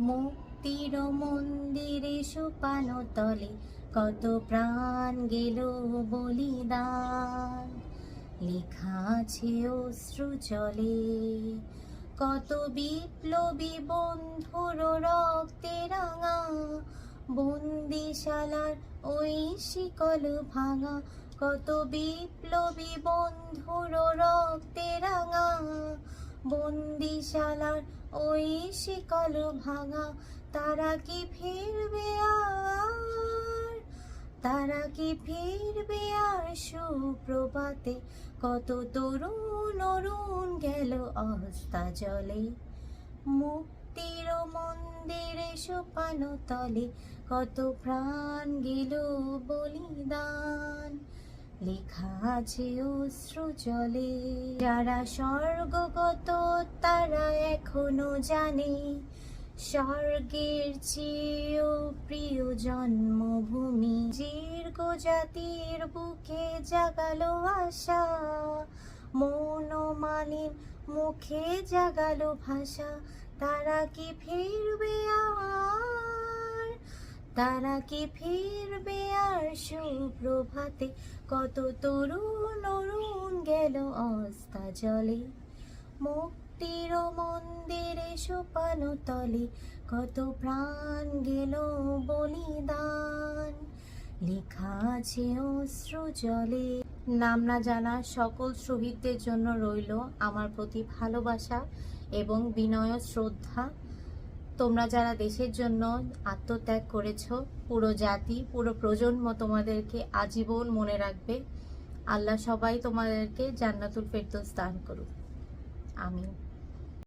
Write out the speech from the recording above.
মুক্তির মন্দিরে সুপানো তলে কত প্রাণ গেল বলিদান। লেখা আছে অশ্রু চলে, কত বিপ্লবী বন্ধুর রক্তে রাঙা, বন্দিশালার ওই শিকল ভাঙা, কত বিপ্লবী বন্ধুর রক্তে রাঙা বন্দিশালার ওই শিকল ভাঙা, তারা কি ফিরবে আর? তারা কি ফিরবে আর সুপ্রভাতে? কত তরুণ অরুণ গেল অস্তা জলে। মুক্তির মন্দিরে সোপানো তলে কত প্রাণ গেল বলিদান। লেখা আছে অশ্রু জলে। যারা স্বর্গগত, তারা এখনও জানে স্বর্গের চেয়েও প্রিয় জন্মভূমি। দীর্ঘ জাতির বুকে জাগালো আশা মন মুখে জাগালো ভাষা। তারা কি ফিরবে আর তারা কি ফিরবে আর সুপ্রভাতে? কত তরুণ অরুণ গেল অস্তা জলে। মুক্তির মন্দিরে সোপানো তলে। কত প্রাণ গেল বলিদান। লেখা আছে অশ্রু জলে। নাম না জানা সকল শহীদদের জন্য রইল আমার প্রতি ভালোবাসা এবং বিনয় শ্রদ্ধা। তোমরা যারা দেশের জন্য আত্মত্যাগ করেছ, পুরো জাতি, পুরো প্রজন্ম তোমাদেরকে আজীবন মনে রাখবে। আল্লাহ সবাই তোমাদেরকে জান্নাতুল ফেরদৌস স্থান করুক। আমিন।